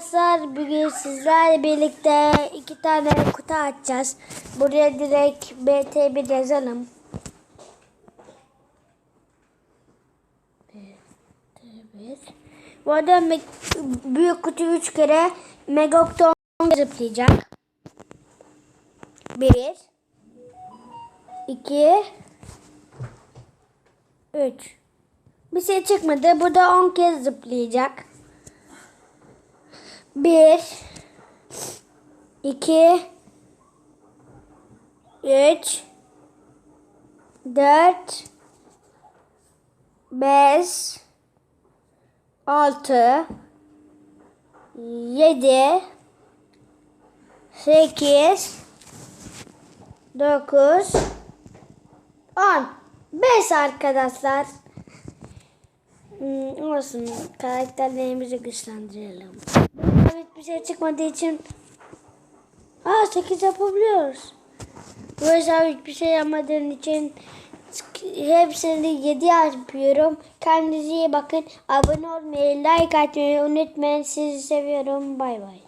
Arkadaşlar bugün sizlerle birlikte iki tane kutu açacağız. Buraya direkt BT1 yazalım. BT1. Bu arada büyük kutu 3 kere Megokton zıplayacak. 1 2 3 Bir şey çıkmadı. Bu da 10 kez zıplayacak. 1 2 3 4 5 6 7 8 9 10 5 arkadaşlar. Hmm, olsun. Karakterlerimizi güçlendirelim. Evet bir şey çıkmadığı için Aa 8 yapabiliyoruz. Bu hesap hiçbir şey yapmadığın için hepsini 7 yapıyorum. Kendinize iyi bakın. Abone olmayı, like atmayı unutmayın. Sizi seviyorum. Bay bay.